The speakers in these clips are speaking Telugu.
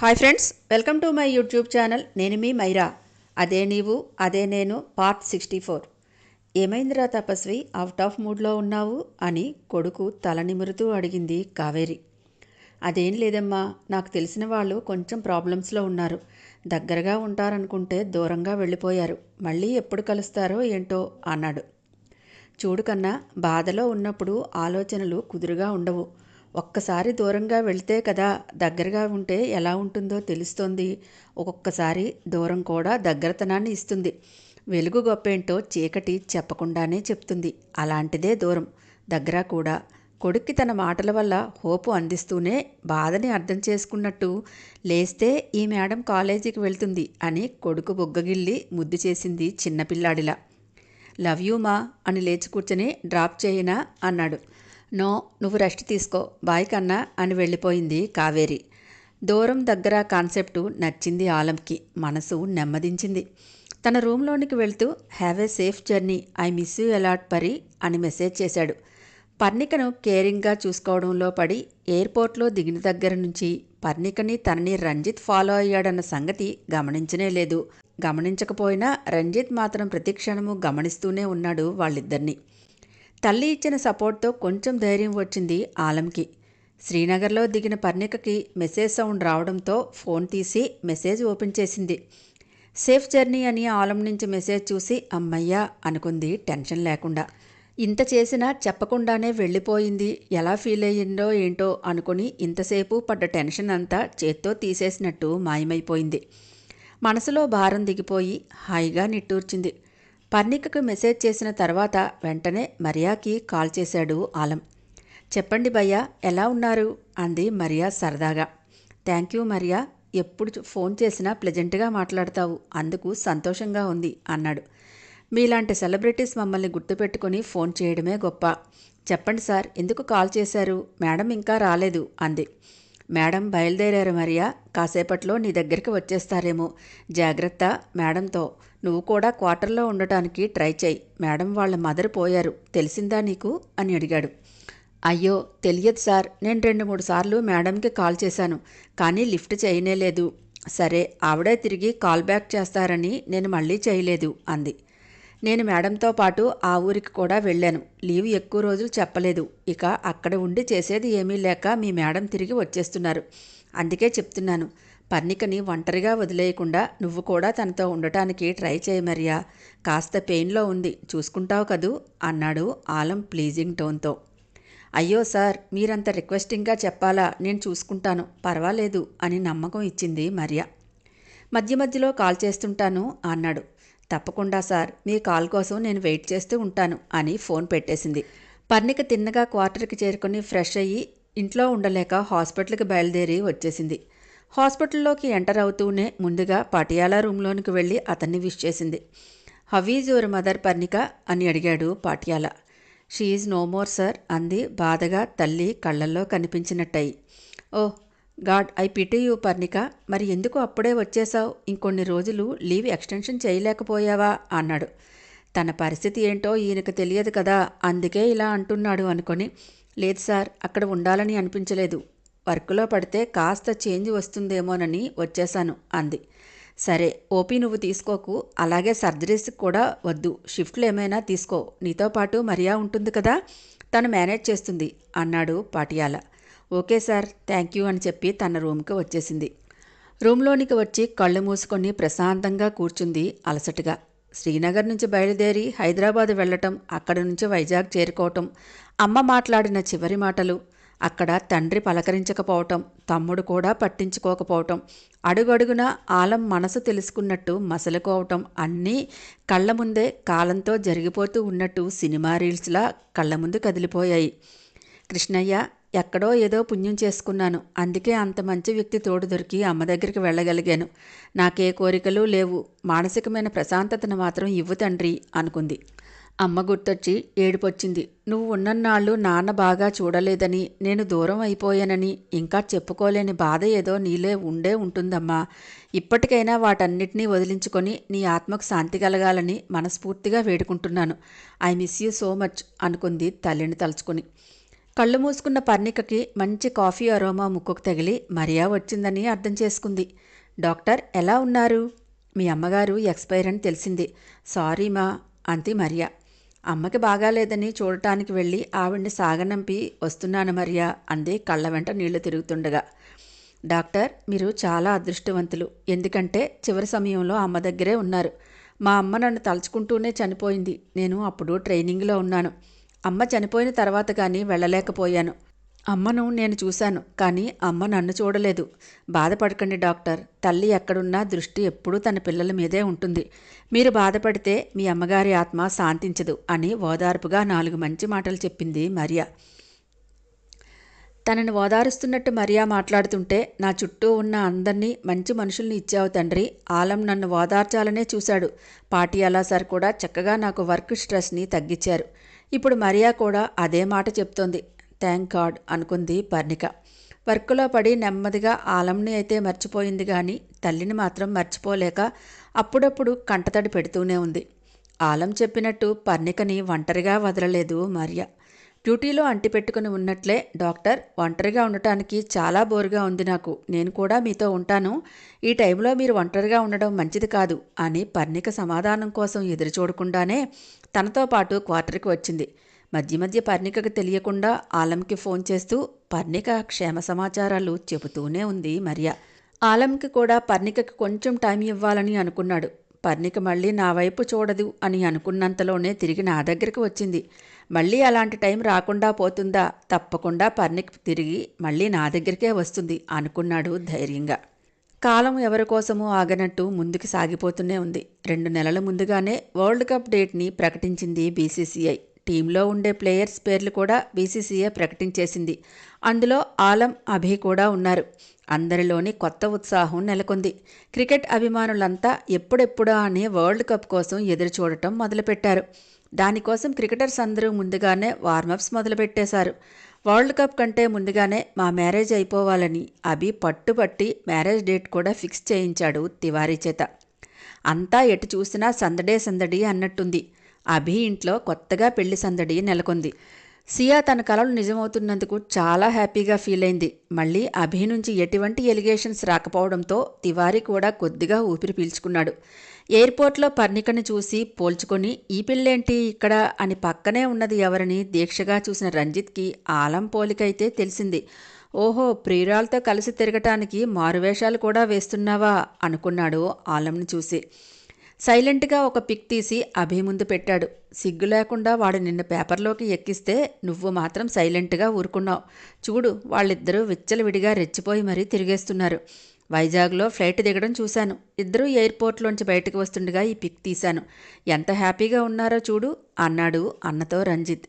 Hi friends welcome to my YouTube channel. నేను మీ మైరా. అదే నీవు అదే నేను పార్ట్ సిక్స్టీ ఫోర్. ఏమైందిరా తపస్వి? అవుట్ ఆఫ్ మూడ్లో ఉన్నావు అని కొడుకు తల నిమురుతూ అడిగింది కావేరి. అదేం లేదమ్మా నాకు తెలిసిన వాళ్ళు కొంచెం ప్రాబ్లమ్స్లో ఉన్నారు. దగ్గరగా ఉంటారనుకుంటే దూరంగా వెళ్ళిపోయారు. మళ్ళీ ఎప్పుడు కలుస్తారో ఏంటో అన్నాడు. చూడు కన్నా బాధలో ఉన్నప్పుడు ఆలోచనలు కుదురుగా ఉండవు. ఒక్కసారి దూరంగా వెళ్తే కదా దగ్గరగా ఉంటే ఎలా ఉంటుందో తెలుస్తోంది. ఒక్కొక్కసారి దూరం కూడా దగ్గరతనాన్ని ఇస్తుంది. వెలుగు గొప్పేంటో చీకటి చెప్పకుండానే చెప్తుంది. అలాంటిదే దూరం. దగ్గర కూడా. కొడుక్కి తన మాటల వల్ల హోపు అందిస్తూనే బాధని అర్థం చేసుకున్నట్టు లేస్తే ఈ మేడం కాలేజీకి వెళ్తుంది అని కొడుకు బొగ్గగిల్లి ముద్దు చేసింది చిన్నపిల్లాడిలా. లవ్ యూ మా అని లేచి కూర్చొని డ్రాప్ చేయనా అన్నాడు. నో నువ్వు రెస్ట్ తీసుకో. బాయ్ కన్నా అని వెళ్ళిపోయింది కావేరి. దూరం దగ్గర కాన్సెప్టు నచ్చింది ఆలంకి. మనసు నెమ్మదించింది. తన రూమ్లోనికి వెళ్తూ have a safe journey. I miss you a lot Pari అని మెసేజ్ చేశాడు. పర్ణికను కేరింగ్గా చూసుకోవడంలో పడి ఎయిర్పోర్ట్లో దిగిన దగ్గర నుంచి పర్ణికని తనని రంజిత్ ఫాలో అయ్యాడన్న సంగతి గమనించనే లేదు. గమనించకపోయినా రంజిత్ మాత్రం ప్రతిక్షణము గమనిస్తూనే ఉన్నాడు వాళ్ళిద్దరినీ. తల్లి ఇచ్చిన సపోర్ట్తో కొంచెం ధైర్యం వచ్చింది ఆలంకి. శ్రీనగర్లో దిగిన పర్ణికకి మెసేజ్ సౌండ్ రావడంతో ఫోన్ తీసి మెసేజ్ ఓపెన్ చేసింది. సేఫ్ జర్నీ అని ఆలం నుంచి మెసేజ్ చూసి అమ్మయ్యా అనుకుంది టెన్షన్ లేకుండా. ఇంత చేసినా చెప్పకుండానే వెళ్ళిపోయింది. ఎలా ఫీల్ అయ్యిందో ఏంటో అనుకుని ఇంతసేపు పడ్డ టెన్షన్ అంతా చేత్తో తీసేసినట్టు మాయమైపోయింది. మనసులో భారం దిగిపోయి హాయిగా నిట్టూర్చింది. పర్ణికకు మెసేజ్ చేసిన తర్వాత వెంటనే మరియాకి కాల్ చేశాడు ఆలం. చెప్పండి భయ్యా ఎలా ఉన్నారు? అంది మరియా సరదాగా. థ్యాంక్ యూ మరియా ఎప్పుడు ఫోన్ చేసినా ప్లెజెంట్గా మాట్లాడతావు అందుకు సంతోషంగా ఉంది అన్నాడు. మీలాంటి సెలబ్రిటీస్ మమ్మల్ని గుర్తుపెట్టుకుని ఫోన్ చేయడమే గొప్ప. చెప్పండి సార్ ఎందుకు కాల్ చేశారు? మేడం ఇంకా రాలేదు అంది. మేడం బయలుదేరారు మరియా. కాసేపట్లో నీ దగ్గరికి వచ్చేస్తారేమో. జాగ్రత్త మేడంతో. నువ్వు కూడా క్వార్టర్లో ఉండటానికి ట్రై చేయి. మేడం వాళ్ళ మదర్ పోయారు. తెలిసిందా నీకు? అని అడిగాడు. అయ్యో తెలియదు సార్. నేను రెండు మూడు సార్లు మేడంకి కాల్ చేశాను. కానీ లిఫ్ట్ చేయనే లేదు సరే ఆవిడే తిరిగి కాల్ బ్యాక్ చేస్తారని నేను మళ్ళీ చేయలేదు అంది. నేను మేడంతో పాటు ఆ ఊరికి కూడా వెళ్ళాను. లీవ్ ఎక్కువ రోజులు చెప్పలేదు. ఇక అక్కడ ఉండి చేసేది ఏమీ లేక మీ మేడం తిరిగి వచ్చేస్తున్నారు. అందుకే చెప్తున్నాను. పర్ణికని ఒంటరిగా వదిలేయకుండా నువ్వు కూడా తనతో ఉండటానికి ట్రై చేయమరియా కాస్త పెయిన్లో ఉంది. చూసుకుంటావు కదూ? అన్నాడు ఆలం ప్లీజింగ్ టోన్తో. అయ్యో సార్ మీరంత రిక్వెస్టింగ్గా చెప్పాలా? నేను చూసుకుంటాను. పర్వాలేదు అని నమ్మకం ఇచ్చింది మరియా. మధ్య మధ్యలో కాల్ చేస్తుంటాను అన్నాడు. తప్పకుండా సార్ మీ కాల్ కోసం నేను వెయిట్ చేస్తూ ఉంటాను అని ఫోన్ పెట్టేసింది. పర్ణిక తిన్నగా క్వార్టర్కి చేరుకొని ఫ్రెష్ అయ్యి ఇంట్లో ఉండలేక హాస్పిటల్కి బయలుదేరి వచ్చేసింది. హాస్పిటల్లోకి ఎంటర్ అవుతూనే ముందుగా పాటియాల రూమ్లోనికి వెళ్ళి అతన్ని విష్ చేసింది. How is your mother Parnika? అని అడిగాడు Patiala. She's no more sir అంది బాధగా తల్లి కళ్ళల్లో కనిపించినట్టయి. ఓహ్ god I pity you Parnika. మరి ఎందుకు అప్పుడే వచ్చేసావు ఇంకొన్ని రోజులు లీవ్ ఎక్స్టెన్షన్ చేయలేకపోయావా? అన్నాడు. తన పరిస్థితి ఏంటో ఈయనకు తెలియదు కదా. అందుకే ఇలా అంటున్నాడు అనుకొని లేదు సార్ అక్కడ ఉండాలని అనిపించలేదు. వర్క్లో పడితే కాస్త చేంజ్ వస్తుందేమోనని వచ్చేశాను అంది. సరే ఓపీ నువ్వు తీసుకోకు. అలాగే సర్జరీస్ కూడా వద్దు. షిఫ్ట్లు ఏమైనా తీసుకో. నీతో పాటు మరియా ఉంటుంది కదా. తను మేనేజ్ చేస్తుంది అన్నాడు Patiala. Okay sir thank you అని చెప్పి తన రూమ్కి వచ్చేసింది. రూమ్లోనికి వచ్చి కళ్ళు మూసుకొని ప్రశాంతంగా కూర్చుంది అలసటగా. శ్రీనగర్ నుంచి బయలుదేరి హైదరాబాద్ వెళ్ళటం అక్కడి నుంచి వైజాగ్ చేరుకోవటం అమ్మ మాట్లాడిన చివరి మాటలు అక్కడ తండ్రి పలకరించకపోవటం తమ్ముడు కూడా పట్టించుకోకపోవటం అడుగడుగున ఆలం మనసు తెలుసుకున్నట్టు మసలుకోవటం అన్నీ కళ్ళ ముందే కాలంతో జరిగిపోతూ ఉన్నట్టు సినిమా రీల్స్లా కళ్ళ ముందు కదిలిపోయాయి. కృష్ణయ్య ఎక్కడో ఏదో పుణ్యం చేసుకున్నాను. అందుకే అంత మంచి వ్యక్తి తోడు దొరికి అమ్మ దగ్గరికి వెళ్ళగలిగాను. నాకే కోరికలు లేవు. మానసికమైన ప్రశాంతతను మాత్రం ఇవ్వు తండ్రి అనుకుంది. అమ్మ గుర్తొచ్చి ఏడుపొచ్చింది. నువ్వు ఉన్నన్నాళ్ళు నాన్న బాగా చూడలేదని నేను దూరం అయిపోయానని ఇంకా చెప్పుకోలేని బాధ ఏదో నీలే ఉండే ఉంటుందమ్మా. ఇప్పటికైనా వాటన్నిటినీ వదిలించుకొని నీ ఆత్మకు శాంతి కలగాలని మనస్ఫూర్తిగా వేడుకుంటున్నాను. I miss you so much అనుకుంది తల్లిని తలుచుకుని. కళ్ళు మూసుకున్న పర్ణికకి మంచి కాఫీ అరోమా ముక్కుకు తగిలి మరియా వచ్చిందని అర్థం చేసుకుంది. డాక్టర్ ఎలా ఉన్నారు? మీ అమ్మగారు ఎక్స్పైర్ అని తెలిసింది. సారీ మా అంది మరియా. అమ్మకి బాగాలేదని చూడటానికి వెళ్ళి ఆవిడ్ని సాగనంపి వస్తున్నాను మరియా అంది కళ్ళ వెంట నీళ్ళు తిరుగుతుండగా. డాక్టర్ మీరు చాలా అదృష్టవంతులు. ఎందుకంటే చివరి సమయంలో అమ్మ దగ్గరే ఉన్నారు. మా అమ్మ నన్ను తలుచుకుంటూనే చనిపోయింది. నేను అప్పుడు ట్రైనింగ్లో ఉన్నాను. అమ్మ చనిపోయిన తర్వాత కానీ వెళ్ళలేకపోయాను. అమ్మను నేను చూశాను కానీ అమ్మ నన్ను చూడలేదు. బాధపడకండి డాక్టర్ తల్లి ఎక్కడున్నా దృష్టి ఎప్పుడూ తన పిల్లల మీదే ఉంటుంది. మీరు బాధపడితే మీ అమ్మగారి ఆత్మ శాంతించదు అని ఓదార్పుగా నాలుగు మంచి మాటలు చెప్పింది మరియా. తనని ఓదారుస్తున్నట్టు మరియా మాట్లాడుతుంటే నా చుట్టూ ఉన్న అందరినీ మంచి మనుషుల్ని ఇచ్చావు తండ్రి ఆలం నన్ను ఓదార్చాలనే చూశాడు. పాటియాలా సార్ కూడా చక్కగా నాకు వర్క్ స్ట్రెస్ని తగ్గించారు. ఇప్పుడు మరియా కూడా అదే మాట చెప్తోంది. థ్యాంక్ గాడ్ అనుకుంది పర్ణిక. వర్క్లో పడి నెమ్మదిగా ఆలంని అయితే మర్చిపోయింది కానీ తల్లిని మాత్రం మర్చిపోలేక అప్పుడప్పుడు కంటతడి పెడుతూనే ఉంది. ఆలం చెప్పినట్టు పర్ణికని ఒంటరిగా వదలలేదు మరియ. డ్యూటీలో అంటిపెట్టుకుని ఉన్నట్లే డాక్టర్ ఒంటరిగా ఉండటానికి చాలా బోరుగా ఉంది నాకు. నేను కూడా మీతో ఉంటాను. ఈ టైంలో మీరు ఒంటరిగా ఉండడం మంచిది కాదు అని పర్ణిక సమాధానం కోసం ఎదురు చూడకుండానే తనతో పాటు క్వార్టర్కి వచ్చింది. మధ్య మధ్య పర్ణికకు తెలియకుండా ఆలంకి ఫోన్ చేస్తూ పర్ణిక క్షేమ సమాచారాలు చెబుతూనే ఉంది మరియా. ఆలంకి కూడా పర్ణికకు కొంచెం టైం ఇవ్వాలని అనుకున్నాడు. పర్ణిక మళ్ళీ నా వైపు చూడదు అని అనుకున్నంతలోనే తిరిగి నా దగ్గరికి వచ్చింది. మళ్ళీ అలాంటి టైం రాకుండా పోతుందా? తప్పకుండా పర్ణిక తిరిగి మళ్ళీ నా దగ్గరికే వస్తుంది అనుకున్నాడు ధైర్యంగా. కాలం ఎవరి కోసమో ఆగనట్టు ముందుకు సాగిపోతూనే ఉంది. రెండు నెలల ముందుగానే వరల్డ్ కప్ డేట్ని ప్రకటించింది బీసీసీఐ. టీంలో ఉండే ప్లేయర్స్ పేర్లు కూడా బీసీసీఐ ప్రకటించేసింది. అందులో ఆలం అభి కూడా ఉన్నారు. అందరిలోని కొత్త ఉత్సాహం నెలకొంది. క్రికెట్ అభిమానులంతా ఎప్పుడెప్పుడా అని వరల్డ్ కప్ కోసం ఎదురు చూడటం మొదలుపెట్టారు. దానికోసం క్రికెటర్స్ అందరూ ముందుగానే వార్మప్స్ మొదలుపెట్టేశారు. వరల్డ్ కప్ కంటే ముందుగానే మా మ్యారేజ్ అయిపోవాలని అభి పట్టుబట్టి మ్యారేజ్ డేట్ కూడా ఫిక్స్ చేయించాడు తివారీ చేత. అంతా ఎటు చూసినా సందడే సందడి అన్నట్టుంది. అభి ఇంట్లో కొత్తగా పెళ్ళి సందడి నెలకొంది. సియా తన కలలు నిజమవుతున్నందుకు చాలా హ్యాపీగా ఫీల్ అయింది. మళ్ళీ అభి నుంచి ఎటువంటి ఎలిగేషన్స్ రాకపోవడంతో తివారీ కూడా కొద్దిగా ఊపిరి పీల్చుకున్నాడు. ఎయిర్పోర్ట్లో పర్ణికని చూసి పోల్చుకొని ఈ పిల్లేంటి ఇక్కడ? అని పక్కనే ఉన్నది ఎవరని దీక్షగా చూసిన రంజిత్కి ఆలం పోలికైతే తెలిసింది. ఓహో ప్రియురాలతో కలిసి తిరగటానికి మారువేషాలు కూడా వేస్తున్నావా? అనుకున్నాడు ఆలంని చూసి. సైలెంట్గా ఒక పిక్ తీసి అభి ముందు పెట్టాడు. సిగ్గు లేకుండా వాడు నిన్న పేపర్లోకి ఎక్కిస్తే నువ్వు మాత్రం సైలెంట్గా ఊరుకున్నావు. చూడు వాళ్ళిద్దరూ విచ్చలవిడిగా రెచ్చిపోయి మరీ తిరిగేస్తున్నారు. వైజాగ్లో ఫ్లైట్ దిగడం చూశాను. ఇద్దరూ ఎయిర్పోర్ట్లోంచి బయటకు వస్తుండగా ఈ పిక్ తీశాను. ఎంత హ్యాపీగా ఉన్నారో చూడు అన్నాడు అన్నతో రంజిత్.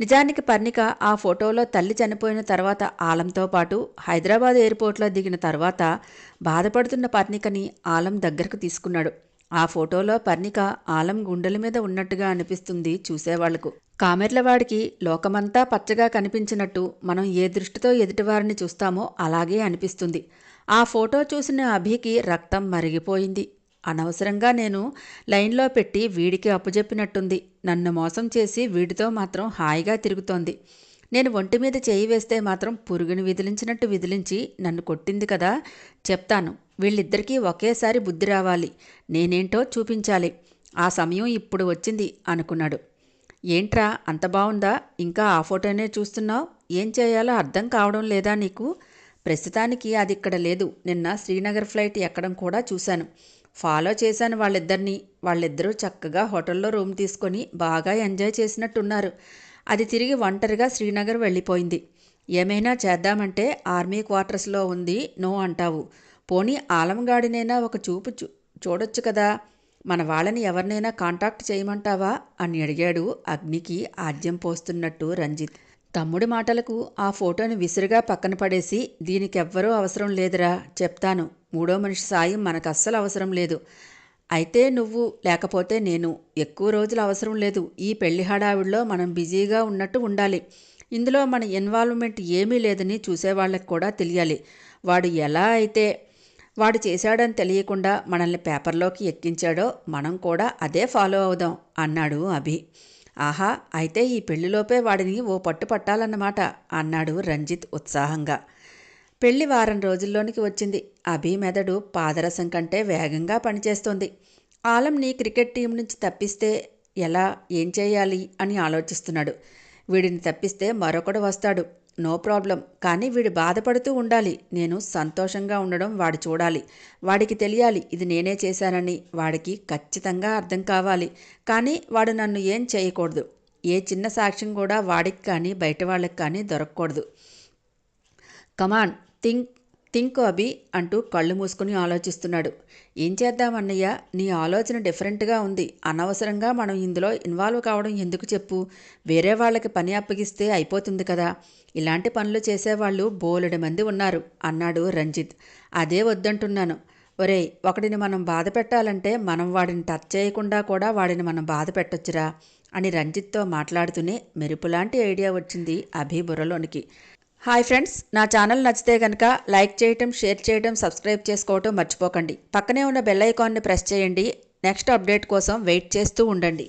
నిజానికి పర్ణిక ఆ ఫోటోలో తల్లి చనిపోయిన తర్వాత ఆలంతో పాటు హైదరాబాద్ ఎయిర్పోర్ట్లో దిగిన తర్వాత బాధపడుతున్న పర్ణికని ఆలం దగ్గరకు తీసుకున్నాడు. ఆ ఫోటోలో పర్ణిక ఆలం గుండెల మీద ఉన్నట్టుగా అనిపిస్తుంది చూసేవాళ్ళకు. కామెర్లవాడికి లోకమంతా పచ్చగా కనిపించినట్టు మనం ఏ దృష్టితో ఎదుటివారిని చూస్తామో అలాగే అనిపిస్తుంది. ఆ ఫోటో చూసిన అభికి రక్తం మరిగిపోయింది. అనవసరంగా నేను లైన్లో పెట్టి వీడికి అప్పుజెప్పినట్టుంది నన్ను మోసం చేసి వీడితో మాత్రం హాయిగా తిరుగుతోంది. నేను ఒంటి మీద చేయి వేస్తే మాత్రం పురుగుని విదిలించినట్టు విదిలించి నన్ను కొట్టింది కదా చెప్తాను. వీళ్ళిద్దరికీ ఒకేసారి బుద్ధి రావాలి. నేనేంటో చూపించాలి. ఆ సమయం ఇప్పుడు వచ్చింది అనుకున్నాడు. ఏంట్రా అంత బాగుందా ఇంకా ఆ ఫోటోనే చూస్తున్నావు? ఏం చేయాలో అర్థం కావడం లేదా నీకు? ప్రస్తుతానికి అది ఇక్కడ లేదు. నిన్న శ్రీనగర్ ఫ్లైట్ ఎక్కడం కూడా చూశాను. ఫాలో చేశాను వాళ్ళిద్దరినీ. వాళ్ళిద్దరూ చక్కగా హోటల్లో రూమ్ తీసుకొని బాగా ఎంజాయ్ చేసినట్టున్నారు. అది తిరిగి ఒంటరిగా శ్రీనగర్ వెళ్ళిపోయింది. ఏమైనా చేద్దామంటే ఆర్మీ క్వార్టర్స్లో ఉంది నో అంటావు. పోనీ ఆలంగాడినైనా ఒక చూపు చూ చూడొచ్చు కదా. మన వాళ్ళని ఎవరినైనా కాంటాక్ట్ చేయమంటావా? అని అడిగాడు అగ్నికి ఆద్యం పోస్తున్నట్టు రంజిత్. తమ్ముడి మాటలకు ఆ ఫోటోని విసురుగా పక్కన పడేసి దీనికెవ్వరూ అవసరం లేదురా చెప్తాను. మూడో మనిషి సాయం మనకు అస్సలు అవసరం లేదు. అయితే నువ్వు లేకపోతే నేను ఎక్కువ రోజులు అవసరం లేదు. ఈ పెళ్ళి హడావిడిలో మనం బిజీగా ఉన్నట్టు ఉండాలి. ఇందులో మన ఇన్వాల్వ్మెంట్ ఏమీ లేదని చూసేవాళ్ళకి కూడా తెలియాలి. వాడు ఎలా అయితే వాడు చేశాడని తెలియకుండా మనల్ని పేపర్లోకి ఎక్కించాడో మనం కూడా అదే ఫాలో అవుదాం అన్నాడు అభి. ఆహా అయితే ఈ పెళ్ళిలోపే వాడిని ఓ పట్టు పట్టాలన్నమాట అన్నాడు రంజిత్ ఉత్సాహంగా. పెళ్ళి వారం రోజుల్లోనికి వచ్చింది. అభి మెదడు పాదరసం కంటే వేగంగా పనిచేస్తోంది. ఆలంని క్రికెట్ టీం నుంచి తప్పిస్తే ఎలా ఏం చేయాలి అని ఆలోచిస్తున్నాడు. వీడిని తప్పిస్తే మరొకడు వస్తాడు. No problem. కానీ వీడు బాధపడుతూ ఉండాలి. నేను సంతోషంగా ఉండడం వాడు చూడాలి. వాడికి తెలియాలి ఇది నేనే చేశానని వాడికి ఖచ్చితంగా అర్థం కావాలి. కానీ వాడు నన్ను ఏం చేయకూడదు. ఏ చిన్న సాక్ష్యం కూడా వాడికి కానీ బయట వాళ్ళకి కానీ దొరకకూడదు. కమాన్ థింక్ థింక్ అభి అంటూ కళ్ళు మూసుకుని ఆలోచిస్తున్నాడు. ఏం చేద్దామన్నయ్య నీ ఆలోచన డిఫరెంట్గా ఉంది. అనవసరంగా మనం ఇందులో ఇన్వాల్వ్ కావడం ఎందుకు చెప్పు? వేరే వాళ్ళకి పని అప్పగిస్తే అయిపోతుంది కదా. ఇలాంటి పనులు చేసేవాళ్ళు బోలెడు మంది ఉన్నారు అన్నాడు రంజిత్. అదే వద్దంటున్నాను. ఒరేయ్ ఒకడిని మనం బాధ పెట్టాలంటే మనం వాడిని టచ్ చేయకుండా కూడా వాడిని మనం బాధ పెట్టొచ్చురా? అని రంజిత్తో మాట్లాడుతూనే మెరుపులాంటి ఐడియా వచ్చింది అభి బుర్రలోనికి. హాయ్ ఫ్రెండ్స్ నా ఛానల్ నచ్చితే కనుక లైక్ చేయటం షేర్ చేయటం సబ్స్క్రైబ్ చేసుకోవటం మర్చిపోకండి. పక్కనే ఉన్న బెల్ ఐకాన్ని ప్రెస్ చేయండి. నెక్స్ట్ అప్డేట్ కోసం వెయిట్ చేస్తూ ఉండండి.